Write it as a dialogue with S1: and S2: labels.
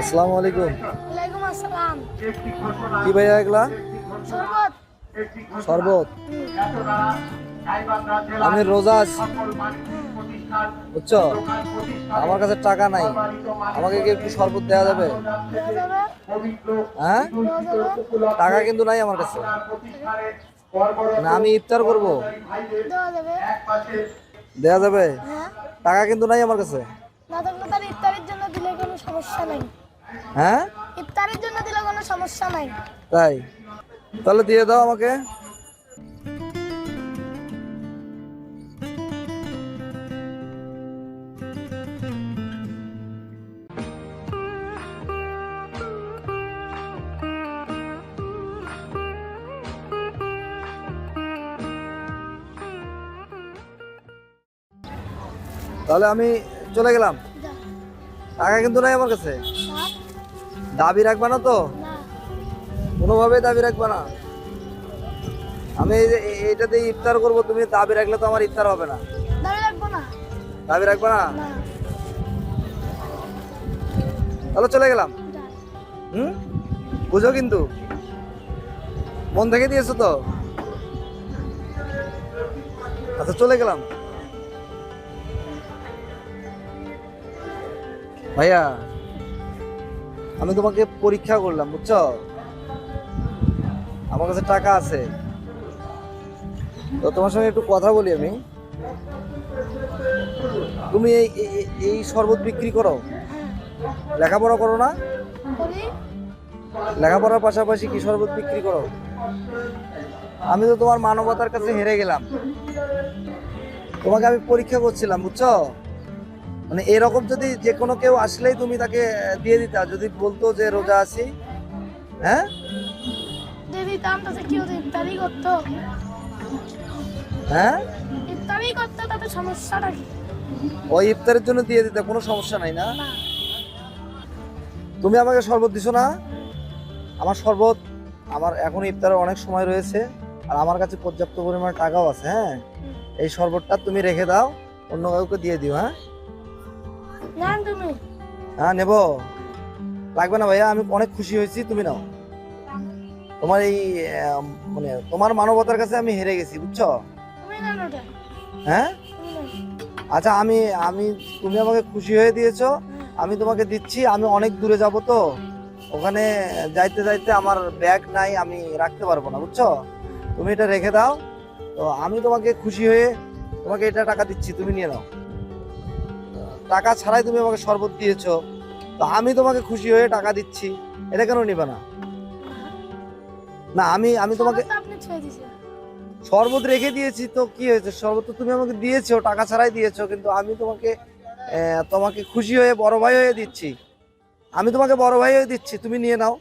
S1: আসসালামু আলাইকুম।
S2: ওয়ালাইকুম আসসালাম।
S1: কি ভাইয়া এগুলা?
S2: শরবত।
S1: শরবত। আমি রোজা আছি। বুঝছ? আমার কাছে টাকা নাই। আমাকে কি একটু শরবত দেওয়া যাবে? হ্যাঁ? টাকা কিন্তু নাই আমার কাছে। না আমি ইফতার করব।
S2: দেওয়া যাবে?
S1: দেওয়া যাবে
S2: হ্যাঁ।
S1: টাকা কিন্তু নাই আমার কাছে।
S2: না থাকলে তার ইফতারের জন্য দিলে কোনো সমস্যা নাই।
S1: হ্যাঁ?
S2: ইফতারের জন্য দিলে কোনো সমস্যা নাই।
S1: তাই। তাহলে দিয়ে দাও আমাকে। তাহলে আমি চলে গেলাম। টাকা কিন্তু নাই আমার কাছে। দাবি রাখবা না তো? কোনোভাবেই দাবি রাখবে না। আমি এইটাতে ইফতার করব তুমি দাবি রাখলে তো আমার ইফতার হবে না। দাবি রাখবে না।
S2: না?
S1: তাহলে চলে গেলাম। হুম? বুঝো কিন্তু। মন থেকে দিয়েছ তো? আচ্ছা চলে গেলাম। ভাইয়া আমি তোমাকে পরীক্ষা করলাম বুঝছ? আমার কাছে টাকা আছে। তো তোমার সঙ্গে একটু কথা বলি আমি। তুমি এই এই- শরবত বিক্রি করো? লেখাপড়া করো না? লেখাপড়ার পাশাপাশি কি শরবত বিক্রি করো? আমি তো তোমার মানবতার কাছে হেরে গেলাম। তোমাকে আমি পরীক্ষা করছিলাম বুঝছ? মানে এরকম যদি যে কোনো কেউ আসলেই তুমি তাকে দিয়ে দিতা। যদি বলতো যে রোজা আছি হ্যাঁ?
S2: তাতে ইফতারি করতো
S1: হ্যাঁ?
S2: ইফতারি করতো তাতে সমস্যাটা কি?
S1: ওই ইফতারের জন্য দিয়ে দিতে কোনো সমস্যা নাই না? তুমি আমাকে শরবত দিছো না? আমার শরবত আমার এখন ইফতারের অনেক সময় রয়েছে আর আমার কাছে পর্যাপ্ত পরিমাণ টাকাও আছে হ্যাঁ? এই শরবতটা তুমি রেখে দাও অন্য কাউকে দিয়ে দিও হ্যাঁ?
S2: নেন তুমি?
S1: হ্যাঁ নেব। লাগবে না ভাইয়া আমি অনেক খুশি হয়েছি তুমি নাও। তোমার এই মানে তোমার মানবতার কাছে আমি হেরে গেছি বুঝছ? হ্যাঁ? আচ্ছা আমি আমি তুমি আমাকে খুশি হয়ে দিয়েছ আমি তোমাকে দিচ্ছি আমি অনেক দূরে যাব তো। ওখানে যাইতে যাইতে আমার ব্যাগ নাই আমি রাখতে পারব না বুঝছ? তুমি এটা রেখে দাও। তো আমি তোমাকে খুশি হয়ে তোমাকে এটা টাকা দিচ্ছি তুমি নিয়ে নাও। টাকা ছাড়াই তুমি আমাকে শরবত দিয়েছ। তো আমি তোমাকে খুশি হয়ে টাকা দিচ্ছি। এটা কেন নিবে না? না আমি আমি তোমাকে
S2: শরবত
S1: রেখে দিয়েছি তো কি হয়েছে? শরবত তো তুমি আমাকে দিয়েছ টাকা ছাড়াই দিয়েছ কিন্তু আমি তোমাকে তোমাকে খুশি হয়ে বড় ভাই হয়ে দিচ্ছি। আমি তোমাকে বড় ভাই হয়ে দিচ্ছি তুমি নিয়ে নাও।